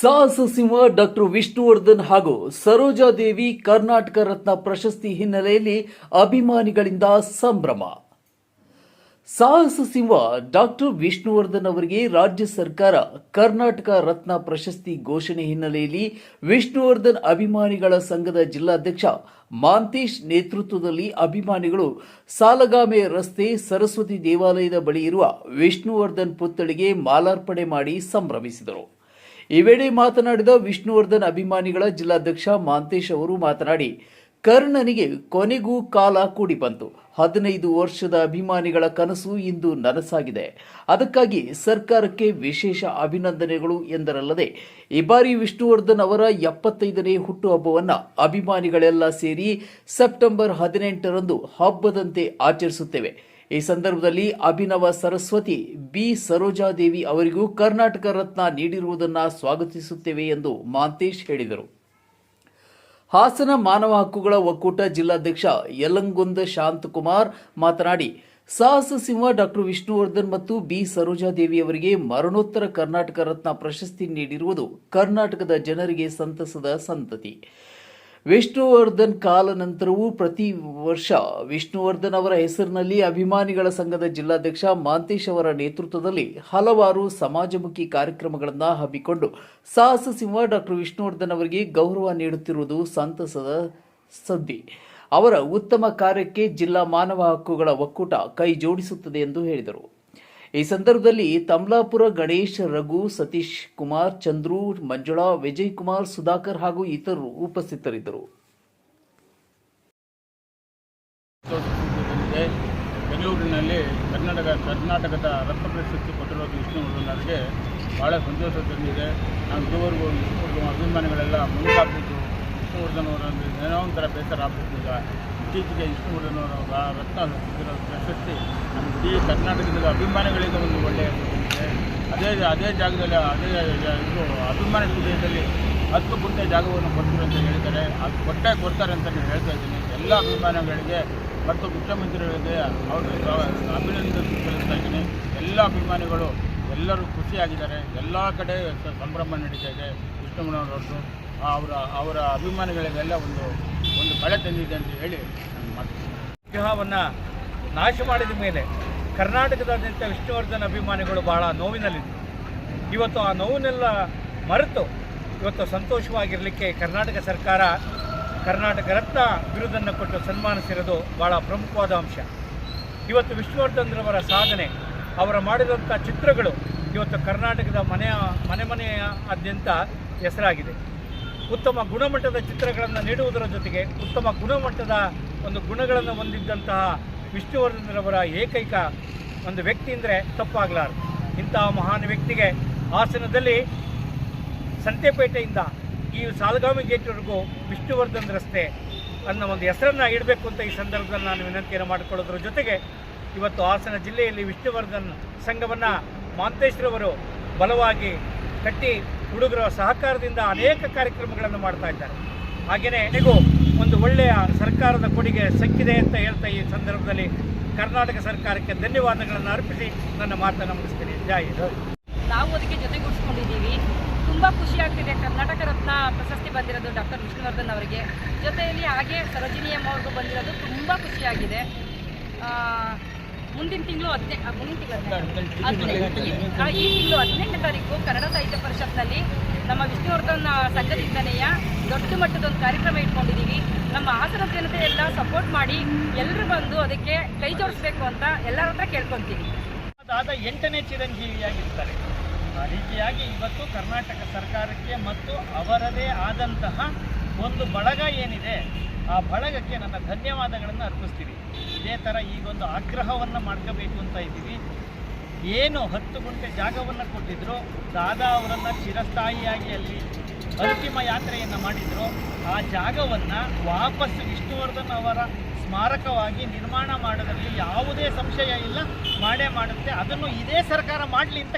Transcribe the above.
ಸಾಹಸ ಸಿಂಹ ಡಾಕ್ಟರ್ ವಿಷ್ಣುವರ್ಧನ್ ಹಾಗೂ ಸರೋಜಾದೇವಿ ಕರ್ನಾಟಕ ರತ್ನ ಪ್ರಶಸ್ತಿ ಹಿನ್ನೆಲೆಯಲ್ಲಿ ಅಭಿಮಾನಿಗಳಿಂದ ಸಂಭ್ರಮ. ಸಾಹಸ ಸಿಂಹ ಡಾಕ್ಟರ್ ವಿಷ್ಣುವರ್ಧನ್ ಅವರಿಗೆ ರಾಜ್ಯ ಸರ್ಕಾರ ಕರ್ನಾಟಕ ರತ್ನ ಪ್ರಶಸ್ತಿ ಘೋಷಣೆ ಹಿನ್ನೆಲೆಯಲ್ಲಿ ವಿಷ್ಣುವರ್ಧನ್ ಅಭಿಮಾನಿಗಳ ಸಂಘದ ಜಿಲ್ಲಾಧ್ಯಕ್ಷ ಮಾಂತೇಶ್ ನೇತೃತ್ವದಲ್ಲಿ ಅಭಿಮಾನಿಗಳು ಸಾಲಗಾಮೆ ರಸ್ತೆ ಸರಸ್ವತಿ ದೇವಾಲಯದ ಬಳಿ ಇರುವ ವಿಷ್ಣುವರ್ಧನ್ ಪುತ್ಥಳಿಗೆ ಮಾಲಾರ್ಪಣೆ ಮಾಡಿ ಸಂಭ್ರಮಿಸಿದರು. ಈ ವೇಳೆ ಮಾತನಾಡಿದ ವಿಷ್ಣುವರ್ಧನ್ ಅಭಿಮಾನಿಗಳ ಜಿಲ್ಲಾಧ್ಯಕ್ಷ ಮಾಂತೇಶ್ ಅವರು ಮಾತನಾಡಿ, ಕರ್ಣನಿಗೆ ಕೊನೆಗೂ ಕಾಲ ಕೂಡಿ ಬಂತು ಹದಿನೈದು ವರ್ಷದ ಅಭಿಮಾನಿಗಳ ಕನಸು ಇಂದು ನನಸಾಗಿದೆ. ಅದಕ್ಕಾಗಿ ಸರ್ಕಾರಕ್ಕೆ ವಿಶೇಷ ಅಭಿನಂದನೆಗಳು ಎಂದರಲ್ಲದೆ, ಈ ಬಾರಿ ವಿಷ್ಣುವರ್ಧನ್ ಅವರ ಎಪ್ಪತ್ತೈದನೇ ಹುಟ್ಟುಹಬ್ಬವನ್ನು ಅಭಿಮಾನಿಗಳೆಲ್ಲ ಸೇರಿ ಸೆಪ್ಟೆಂಬರ್ ಹದಿನೆಂಟರಂದು ಹಬ್ಬದಂತೆ ಆಚರಿಸುತ್ತೇವೆ. ಈ ಸಂದರ್ಭದಲ್ಲಿ ಅಭಿನವ ಸರಸ್ವತಿ ಬಿ. ಸರೋಜಾದೇವಿ ಅವರಿಗೂ ಕರ್ನಾಟಕ ರತ್ನ ನೀಡಿರುವುದನ್ನು ಸ್ವಾಗತಿಸುತ್ತೇವೆ ಎಂದು ಮಾಂತೇಶ್ ಹೇಳಿದರು. ಹಾಸನ ಮಾನವ ಹಕ್ಕುಗಳ ಒಕ್ಕೂಟ ಜಿಲ್ಲಾಧ್ಯಕ್ಷ ಯಲಂಗೊಂದ ಶಾಂತಕುಮಾರ್ ಮಾತನಾಡಿ, ಸಾಹಸ ಸಿಂಹ ಡಾಕ್ಟರ್ ವಿಷ್ಣುವರ್ಧನ್ ಮತ್ತು ಬಿ. ಸರೋಜಾದೇವಿ ಅವರಿಗೆ ಮರಣೋತ್ತರ ಕರ್ನಾಟಕ ರತ್ನ ಪ್ರಶಸ್ತಿ ನೀಡಿರುವುದು ಕರ್ನಾಟಕದ ಜನರಿಗೆ ಸಂತಸದ ಸಂತತಿ. ವಿಷ್ಣುವರ್ಧನ್ ಕಾಲ ನಂತರವೂ ಪ್ರತಿ ವರ್ಷ ವಿಷ್ಣುವರ್ಧನ್ ಅವರ ಹೆಸರಿನಲ್ಲಿ ಅಭಿಮಾನಿಗಳ ಸಂಘದ ಜಿಲ್ಲಾಧ್ಯಕ್ಷ ಮಾಂತೇಶ್ ಅವರ ನೇತೃತ್ವದಲ್ಲಿ ಹಲವಾರು ಸಮಾಜಮುಖಿ ಕಾರ್ಯಕ್ರಮಗಳನ್ನು ಹಮ್ಮಿಕೊಂಡು ಸಾಹಸ ಸಿಂಹ ಡಾಕ್ಟರ್ ವಿಷ್ಣುವರ್ಧನ್ ಅವರಿಗೆ ಗೌರವ ನೀಡುತ್ತಿರುವುದು ಸಂತಸದ ಸದ್ದಿ. ಅವರ ಉತ್ತಮ ಕಾರ್ಯಕ್ಕೆ ಜಿಲ್ಲಾ ಮಾನವ ಹಕ್ಕುಗಳ ಒಕ್ಕೂಟ ಕೈ ಜೋಡಿಸುತ್ತದೆ ಎಂದು ಹೇಳಿದರು. ಈ ಸಂದರ್ಭದಲ್ಲಿ ತಮ್ಲಾಪುರ ಗಣೇಶ್, ರಘು, ಸತೀಶ್ ಕುಮಾರ್, ಚಂದ್ರು, ಮಂಜುಳಾ, ವಿಜಯ್ ಕುಮಾರ್, ಸುಧಾಕರ್ ಹಾಗೂ ಇತರರು ಉಪಸ್ಥಿತರಿದ್ದರು. ಬೆಂಗಳೂರಿನಲ್ಲಿ ಕರ್ನಾಟಕ, ಕರ್ನಾಟಕದ ರತ್ನ ಪ್ರಶಸ್ತಿ ಕೊಟ್ಟಿರೋದು ವಿಷ್ಣುವರ್ಧನರಿಗೆ ಭಾಳ ಸಂತೋಷ ತಂದಿದೆ. ನಾವು ಇದುವರೆಗೂ ವಿಷ್ಣುವರ್ಧನ ಅಭಿಮಾನಿಗಳೆಲ್ಲ ಮುಂದಾಗ್ಬಿಟ್ಟು ವಿಷ್ಣುವರ್ಧನ್ ಅವರ ಏನೋ ಒಂಥರ ಬೇಸರ ಈಗ ಇತ್ತೀಚೆಗೆ ಅವರ ರತ್ನ ಪ್ರಶಸ್ತಿ ನಮ್ಮ ಇಡೀ ಕರ್ನಾಟಕದಲ್ಲಿ ಅಭಿಮಾನಿಗಳಿಗೆ ಒಂದು ಒಳ್ಳೆಯ ಅದೇ ಅದೇ ಜಾಗದಲ್ಲಿ ಅದೇ ಇದು ಅಭಿಮಾನ ಸ್ಟುಡಿಯೋದಲ್ಲಿ ಹತ್ತು ಗುಂಟೆ ಜಾಗವನ್ನು ಕೊಡ್ತೀವಿ ಅಂತ ಹೇಳಿದ್ದಾರೆ. ಅದು ಕೊಟ್ಟೆ ಕೊಡ್ತಾರೆ ಅಂತ ನಾನು ಹೇಳ್ತಾ ಇದ್ದೀನಿ. ಎಲ್ಲ ಅಭಿಮಾನಿಗಳಿಗೆ ಮತ್ತು ಮುಖ್ಯಮಂತ್ರಿಗಳಿಗೆ ಅವರು ಅಭಿನಂದನೆ ಸಲ್ಲಿಸ್ತಾ ಇದ್ದೀನಿ. ಎಲ್ಲ ಅಭಿಮಾನಿಗಳು ಎಲ್ಲರೂ ಖುಷಿಯಾಗಿದ್ದಾರೆ. ಎಲ್ಲ ಕಡೆ ಸಂಭ್ರಮ ನಡೀತಾ ಇದೆ. ವಿಷ್ಣುವರ್ಧನ್ ಅವರ ಅವರ ಅಭಿಮಾನಿಗಳಿಗೆಲ್ಲ ಒಂದು ಕಳೆ ತಂದಿದೆ ಅಂತ ಹೇಳಿ ನಾನು ವಿಗ್ರಹವನ್ನು ನಾಶ ಮಾಡಿದ ಮೇಲೆ ಕರ್ನಾಟಕದಾದ್ಯಂತ ವಿಷ್ಣುವರ್ಧನ್ ಅಭಿಮಾನಿಗಳು ಬಹಳ ನೋವಿನಲ್ಲಿದ್ದರು. ಇವತ್ತು ಆ ನೋವನ್ನೆಲ್ಲ ಮರೆತು ಇವತ್ತು ಸಂತೋಷವಾಗಿರಲಿಕ್ಕೆ ಕರ್ನಾಟಕ ಸರ್ಕಾರ ಕರ್ನಾಟಕ ರತ್ನ ಬಿರುದನ್ನು ಕೊಟ್ಟು ಸನ್ಮಾನಿಸಿರೋದು ಭಾಳ ಪ್ರಮುಖವಾದ ಅಂಶ. ಇವತ್ತು ವಿಷ್ಣುವರ್ಧನ್ರವರ ಸಾಧನೆ, ಅವರ ಮಾಡಿದಂಥ ಚಿತ್ರಗಳು ಇವತ್ತು ಕರ್ನಾಟಕದ ಮನೆಯ ಮನೆ ಮನೆಯಾದ್ಯಂತ ಹೆಸರಾಗಿದೆ. ಉತ್ತಮ ಗುಣಮಟ್ಟದ ಚಿತ್ರಗಳನ್ನು ನೀಡುವುದರ ಜೊತೆಗೆ ಉತ್ತಮ ಗುಣಮಟ್ಟದ ಒಂದು ಗುಣಗಳನ್ನು ಹೊಂದಿದ್ದಂತಹ ವಿಷ್ಣುವರ್ಧನ್ರವರ ಏಕೈಕ ಒಂದು ವ್ಯಕ್ತಿ ಅಂದರೆ ತಪ್ಪಾಗಲಾರದು. ಇಂತಹ ಮಹಾನ್ ವ್ಯಕ್ತಿಗೆ ಹಾಸನದಲ್ಲಿ ಸಂತೆಪೇಟೆಯಿಂದ ಈ ಸಾಲಗಾಮಿ ಗೇಟ್ವರೆಗೂ ವಿಷ್ಣುವರ್ಧನ್ ರಸ್ತೆ ಅನ್ನೋ ಒಂದು ಹೆಸರನ್ನು ಇಡಬೇಕು ಅಂತ ಈ ಸಂದರ್ಭದಲ್ಲಿ ನಾನು ವಿನಂತಿಯನ್ನು ಮಾಡಿಕೊಳ್ಳೋದ್ರ ಜೊತೆಗೆ ಇವತ್ತು ಹಾಸನ ಜಿಲ್ಲೆಯಲ್ಲಿ ವಿಷ್ಣುವರ್ಧನ್ ಸಂಘವನ್ನು ಮಾಂತೇಶ್ರವರು ಬಲವಾಗಿ ಕಟ್ಟಿ ಹುಡುಗರ ಸಹಕಾರದಿಂದ ಅನೇಕ ಕಾರ್ಯಕ್ರಮಗಳನ್ನು ಮಾಡ್ತಾ ಇದ್ದಾರೆ. ಹಾಗೆಯೇ ನಿಗೂ ಒಂದು ಒಳ್ಳೆಯ ಸರ್ಕಾರದ ಕೊಡುಗೆ ಸಿಕ್ಕಿದೆ ಅಂತ ಹೇಳ್ತಾ ಈ ಸಂದರ್ಭದಲ್ಲಿ ಕರ್ನಾಟಕ ಸರ್ಕಾರಕ್ಕೆ ಧನ್ಯವಾದಗಳನ್ನು ಅರ್ಪಿಸಿ ನನ್ನ ಮಾತನ್ನು ಮುಗಿಸ್ತೀನಿ. ಜೈ ಹಿಂದ್. ನಾವು ಅದಕ್ಕೆ ಜೊತೆಗೂಡಿಸ್ಕೊಂಡಿದ್ದೀವಿ. ತುಂಬ ಖುಷಿ ಆಗ್ತಿದೆ. ಕರ್ನಾಟಕ ರತ್ನ ಪ್ರಶಸ್ತಿ ಬಂದಿರೋದು ಡಾಕ್ಟರ್ ವಿಷ್ಣುವರ್ಧನ್ ಅವರಿಗೆ. ಜೊತೆಯಲ್ಲಿ ಹಾಗೆ ಸರೋಜಿನಿ ಅಮ್ಮ ಅವ್ರಿಗೂ ಬಂದಿರೋದು ತುಂಬ ಖುಷಿಯಾಗಿದೆ ಮುಂದಿನ ತಿಂಗಳು ಹದಿನೆ ಮುಂದಿನ ತಿಂಗಳು ಈ ತಿಂಗಳು ಹದಿನೆಂಟು ತಾರೀಕು ಕನ್ನಡ ಸಾಹಿತ್ಯ ಪರಿಷತ್ನಲ್ಲಿ ನಮ್ಮ ವಿಷ್ಣುವರ್ಧನ್ ಸಂಘದಿಂದನೆಯ ದೊಡ್ಡ ಮಟ್ಟದ ಒಂದು ಕಾರ್ಯಕ್ರಮ ಇಟ್ಕೊಂಡಿದ್ದೀವಿ. ನಮ್ಮ ಹಾಸನ ಜನತೆ ಎಲ್ಲ ಸಪೋರ್ಟ್ ಮಾಡಿ ಎಲ್ಲರೂ ಬಂದು ಅದಕ್ಕೆ ಕೈ ಜೋಡಿಸ್ಬೇಕು ಅಂತ ಎಲ್ಲರ ಹತ್ರ ಕೇಳ್ಕೊತೀವಿ. ಅದಾದ ಎಂಟನೇ ಚಿರಂಜೀವಿಯಾಗಿರ್ತಾರೆ. ಆ ರೀತಿಯಾಗಿ ಇವತ್ತು ಕರ್ನಾಟಕ ಸರ್ಕಾರಕ್ಕೆ ಮತ್ತು ಅವರದೇ ಆದಂತಹ ಒಂದು ಬಳಗ ಏನಿದೆ, ಆ ಬಳಗಕ್ಕೆ ನನ್ನ ಧನ್ಯವಾದಗಳನ್ನು ಅರ್ಪಿಸ್ತೀವಿ. ಇದೇ ಥರ ಈಗೊಂದು ಆಗ್ರಹವನ್ನು ಮಾಡ್ಕೋಬೇಕು ಅಂತ ಇದ್ದೀವಿ. ಏನು ಹತ್ತು ಗುಂಟೆ ಜಾಗವನ್ನು ಕೊಟ್ಟಿದ್ರು, ದಾದಾ ಅವರನ್ನು ಚಿರಸ್ಥಾಯಿಯಾಗಿ ಅಲ್ಲಿ ಅಂತಿಮ ಯಾತ್ರೆಯನ್ನು ಮಾಡಿದ್ರು, ಆ ಜಾಗವನ್ನು ವಾಪಸ್ ವಿಷ್ಣುವರ್ಧನ್ ಅವರ ಸ್ಮಾರಕವಾಗಿ ನಿರ್ಮಾಣ ಮಾಡೋದರಲ್ಲಿ ಯಾವುದೇ ಸಂಶಯ ಇಲ್ಲ, ಮಾಡೇ ಮಾಡುತ್ತೆ. ಅದನ್ನು ಇದೇ ಸರ್ಕಾರ ಮಾಡಲಿ ಅಂತ